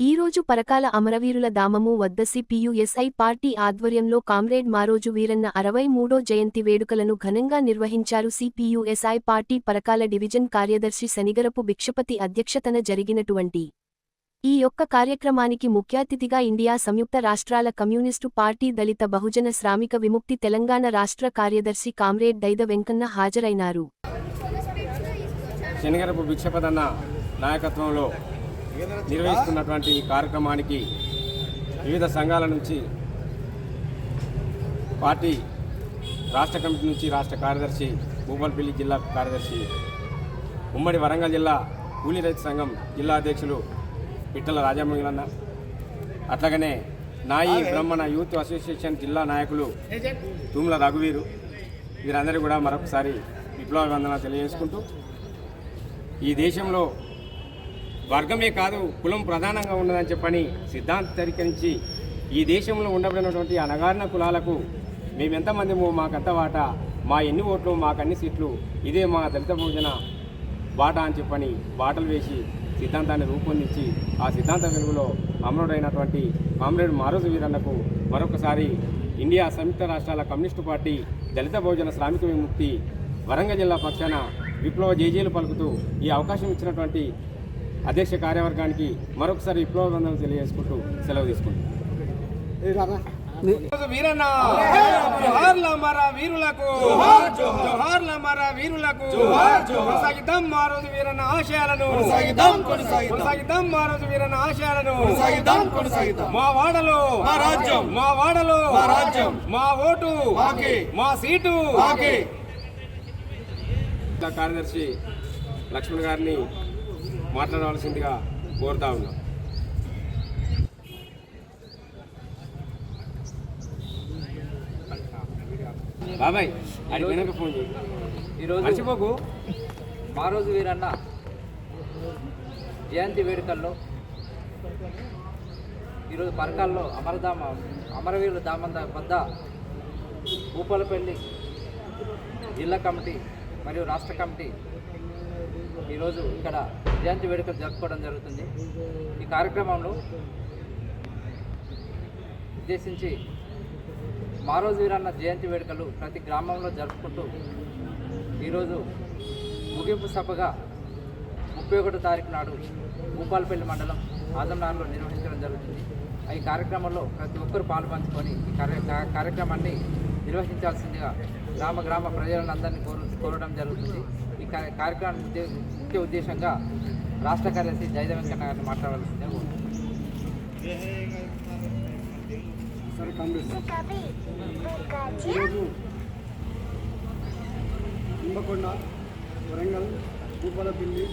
ఈరోజు పరకాల అమరవీరుల దామము వద్ద సిపియుఎస్ఐ పార్టీ ఆధ్వర్యంలో కామ్రేడ్ మారోజు వీరన్న అరవై మూడో జయంతి వేడుకలను ఘనంగా నిర్వహించారు సిపియుఎస్ఐ పార్టీ పరకాల డివిజన్ కార్యదర్శి శనిగరపు భిక్షపతి అధ్యక్షతన జరిగినటువంటి ఈ యొక్క కార్యక్రమానికి ముఖ్యాతిథిగా ఇండియా సంయుక్త రాష్ట్రాల కమ్యూనిస్టు పార్టీ దళిత బహుజన శ్రామిక విముక్తి తెలంగాణ రాష్ట్ర కార్యదర్శి కామ్రేడ్ దైద వెంకన్న హాజరైనారు. శనిగరపు భిక్షపదన్న నాయకత్వంలో నిర్వహిస్తున్నటువంటి ఈ కార్యక్రమానికి వివిధ సంఘాల నుంచి పార్టీ రాష్ట్ర కమిటీ నుంచి రాష్ట్ర కార్యదర్శి భూపాలపల్లి జిల్లా కార్యదర్శి ఉమ్మడి వరంగల్ జిల్లా కూలీ రైతు సంఘం జిల్లా అధ్యక్షులు పిట్టల రాజమంగిలన్న అట్లాగనే నాయి బ్రహ్మణ యూత్ అసోసియేషన్ జిల్లా నాయకులు తూముల రఘువీరు వీరందరూ కూడా మరొకసారి విప్లవ వందన తెలియజేసుకుంటూ ఈ దేశంలో వర్గమే కాదు కులం ప్రధానంగా ఉన్నదని చెప్పని సిద్ధాంతీకరించి ఈ దేశంలో ఉండబడినటువంటి అనగారిన కులాలకు మేమెంతమంది మాకంత వాటా మా ఎన్ని ఓట్లు మాకన్ని సీట్లు ఇదే మా దళిత భోజన బాట అని చెప్పని బాటలు వేసి సిద్ధాంతాన్ని రూపొందించి ఆ సిద్ధాంత వెలుగులో అమరుడైనటువంటి కామ్రేడ్ మారోజు వీరన్నకు మరొకసారి ఇండియా సంయుక్త రాష్ట్రాల కమ్యూనిస్టు పార్టీ దళిత భోజన శ్రామిక విముక్తి వరంగల్ జిల్లా పక్షాన విప్లవ జేజీలు పలుకుతూ ఈ అవకాశం ఇచ్చినటువంటి అధ్యక్ష కార్యవర్గానికి మరొకసారి విప్లవ వందనలు తెలియజేసుకుంటూ సెలవు తీసుకుంటాం వీరన్న జోహార్ల మర వీరులకు జోహార్ల మర వీరులకు కొనసాగిద్దాం మా రోజు వీరన్న ఆశయాలను కొనసాగిద్దాం, కొనసాగిద్దాం. కొనసాగిద్దాం మా రోజు వీరన్న ఆశయాలను కొనసాగిద్దాం, కొనసాగిద్దాం. మా వాడలో మా రాజ్యం. మా వాడలో మా రాజ్యం. మా ఓటు మాకే. మా సీటు కార్యదర్శి లక్ష్మణ్ గారిని మాట్లాడవలసిందిగా కోరుతా ఉన్నాం. బాబాయ్ అది వెనక ఫోన్ ఈరోజు మర్చిపోకు. మారోజు వీరన్న జయంతి వేడుకల్లో ఈరోజు పరకాల్లో అమరధామ అమరవీరుల ధామం వద్ద భూపాలపల్లి జిల్లా కమిటీ మరియు రాష్ట్ర కమిటీ ఈరోజు ఇక్కడ జయంతి వేడుకలు జరుపుకోవడం జరుగుతుంది. ఈ కార్యక్రమంలో ఉద్దేశించి మారోజు వీరన్న జయంతి వేడుకలు ప్రతి గ్రామంలో జరుపుకుంటూ ఈరోజు ముగింపు సభగా ముప్పై ఒకటో తారీఖు నాడు భూపాలపల్లి మండలం ఆజంనార్లో నిర్వహించడం జరుగుతుంది. ఈ కార్యక్రమంలో ప్రతి ఒక్కరు పాలు పంచుకొని ఈ కార్య కార్యక్రమాన్ని నిర్వహించాల్సిందిగా గ్రామ గ్రామ ప్రజలందరినీ కోరు కోరడం జరుగుతుంది. కార్యక్రమం ముఖ్య ఉద్దేశంగా రాష్ట్ర కార్యదర్శి జయద వెంకన్న గారిని. ఈరోజు కుంభకొండ వరంగల్ భూపాలపల్లి.